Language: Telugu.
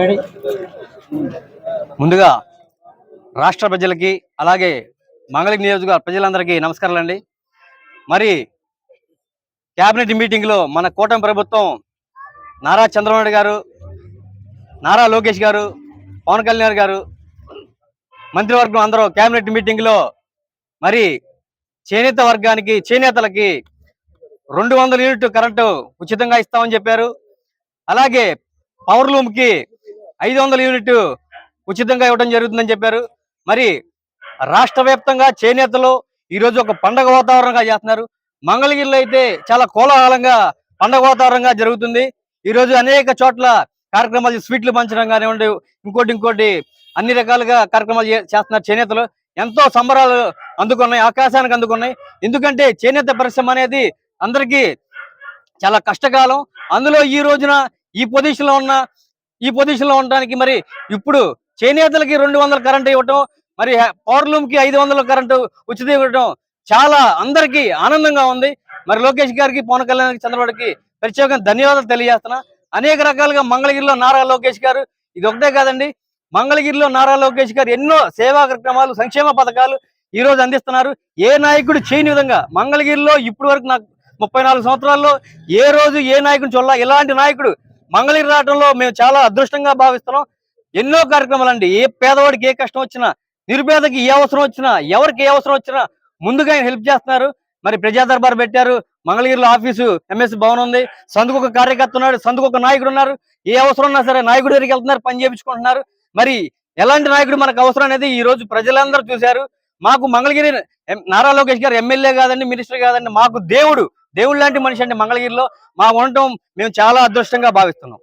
రెడీ. ముందుగా రాష్ట్ర ప్రజలకి అలాగే మంగళగిరి నియోజకవర్గ ప్రజలందరికీ నమస్కారాలండి. మరి క్యాబినెట్ మీటింగ్లో మన కూటమి ప్రభుత్వం నారా చంద్రబాబు గారు నారా లోకేష్ గారు పవన్ కళ్యాణ్ గారు మంత్రివర్గం అందరూ క్యాబినెట్ మీటింగ్లో మరి చేనేత వర్గానికి చేనేతలకి రెండు వందల యూనిట్ కరెంటు ఉచితంగా ఇస్తామని చెప్పారు. అలాగే పవర్ లూమ్కి ఐదు వందల యూనిట్ ఉచితంగా ఇవ్వడం జరుగుతుందని చెప్పారు. మరి రాష్ట్ర వ్యాప్తంగా చేనేతలు ఈరోజు ఒక పండగ వాతావరణంగా చేస్తున్నారు. మంగళగిరిలో అయితే చాలా కోలాహలంగా పండగ వాతావరణంగా జరుగుతుంది. ఈరోజు అనేక చోట్ల కార్యక్రమాలు స్వీట్లు పంచడం కానివ్వండి ఇంకోటి ఇంకోటి అన్ని రకాలుగా కార్యక్రమాలు చేస్తున్నారు చేనేతలు. ఎంతో సంబరాలు అందుకున్నాయి ఆకాశానికి అందుకున్నాయి. ఎందుకంటే చేనేత పరిశ్రమ అనేది అందరికీ చాలా కష్టకాలం. అందులో ఈ రోజున ఈ పొజిషన్లో ఉన్న ఈ పొజిషన్లో ఉండడానికి మరి ఇప్పుడు చేనేతలకి రెండు వందల కరెంటు ఇవ్వటం మరి పవర్ లూమ్కి ఐదు వందల కరెంటు ఉచితం ఇవ్వటం చాలా అందరికీ ఆనందంగా ఉంది. మరి లోకేష్ గారికి పవన్ కళ్యాణ్ చంద్రబాబుకి ప్రత్యేకంగా ధన్యవాదాలు తెలియజేస్తున్నా. అనేక రకాలుగా మంగళగిరిలో నారా లోకేష్ గారు ఇది ఒకటే కాదండి మంగళగిరిలో నారా లోకేష్ గారు ఎన్నో సేవా కార్యక్రమాలు సంక్షేమ పథకాలు ఈ రోజు అందిస్తున్నారు. ఏ నాయకుడు చేయని విధంగా మంగళగిరిలో ఇప్పటి వరకు నాకు ముప్పై నాలుగు సంవత్సరాల్లో ఏ రోజు ఏ నాయకుని చూడాల ఇలాంటి నాయకుడు మంగళగిరి రావడంలో మేము చాలా అదృష్టంగా భావిస్తున్నాం. ఎన్నో కార్యక్రమాలు అండి ఏ పేదవాడికి ఏ కష్టం వచ్చినా నిరుపేదకి ఏ అవసరం వచ్చినా ఎవరికి ఏ అవసరం వచ్చినా ముందుగా ఆయన హెల్ప్ చేస్తున్నారు. మరి ప్రజా దర్బార్ పెట్టారు. మంగళగిరిలో ఆఫీసు ఎంఎస్ భవన్ ఉంది. సందుకు ఒక కార్యకర్త ఉన్నాడు. సందుకు ఒక నాయకుడు ఉన్నారు. ఏ అవసరం ఉన్నా సరే నాయకుడి దగ్గరికి వెళ్తున్నారు పని చేయించుకుంటున్నారు. మరి ఎలాంటి నాయకుడు మనకు అవసరం అనేది ఈ రోజు ప్రజలందరూ చూశారు. మాకు మంగళగిరి ఎం- నారా లోకేష్ గారు ఎమ్మెల్యే కాదండి మినిస్టర్ కాదండి. మాకు దేవుడు దేవుడు లాంటి మనిషి అండి మంగళగిరిలో మా ఉండటం మేము చాలా అదృష్టంగా భావిస్తున్నాం.